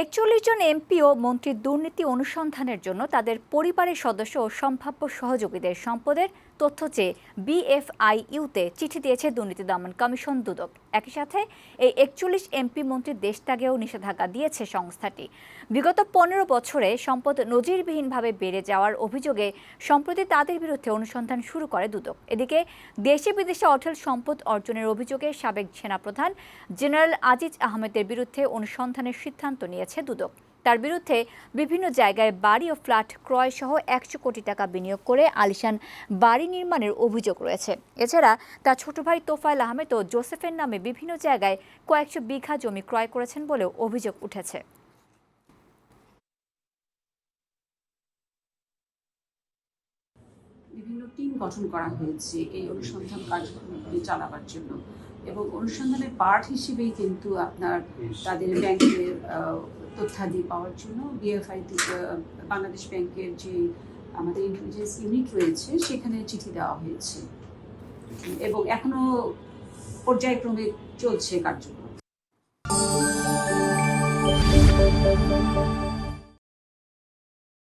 একচল্লিশ জন এমপি ও মন্ত্রীর দুর্নীতি অনুসন্ধানের জন্য তাদের পরিবারের সদস্য ও সম্ভাব্য সহযোগীদের সম্পদের তথ্য চেয়ে বিএফআইইউতে চিঠি দিয়েছে দুর্নীতি দমন কমিশন দুদক। একই সাথে এই একচল্লিশ এমপি মন্ত্রীর দেশ ত্যাগেও নিষেধাজ্ঞা দিয়েছে সংস্থাটি। বিগত পনেরো বছরে সম্পদ নজিরবিহীনভাবে বেড়ে যাওয়ার অভিযোগে সম্প্রতি তাদের বিরুদ্ধে অনুসন্ধান শুরু করে দুদক। এদিকে দেশে বিদেশে অঢেল সম্পদ অর্জনের অভিযোগে সাবেক সেনাপ্রধান জেনারেল আজিজ আহমেদের বিরুদ্ধে অনুসন্ধানের সিদ্ধান্ত নিয়েছে দুদক। তার বিরুদ্ধে বিভিন্ন জায়গায় বাড়ি ও ফ্ল্যাট ক্রয় সহ একশো কোটি টাকা বিনিয়োগ করে আলিশান বাড়ি নির্মাণের অভিযোগ রয়েছে। এছাড়া তার ছোট ভাই তোফায়েল আহমেদ ও জোসেফের নামে বিভিন্ন জায়গায় কয়েকশো বিঘা জমি ক্রয় করেছেন বলেও অভিযোগ উঠেছে। বিভিন্ন টিম গঠন করা হয়েছে এই অনুসন্ধান কার্যক্রমগুলি চালাবার জন্য। এবং অনুসন্ধানের পার্ট হিসেবেই কিন্তু আপনার তাদের ব্যাংকের তথ্যাদি পাওয়ার জন্য বিএফআই বাংলাদেশ ব্যাংকের যে আমাদের ইন্টেলিজেন্স ইউনিট রয়েছে সেখানে চিঠি দেওয়া হয়েছে। এবং এখনও পর্যায়ক্রমে চলছে কার্যক্রম।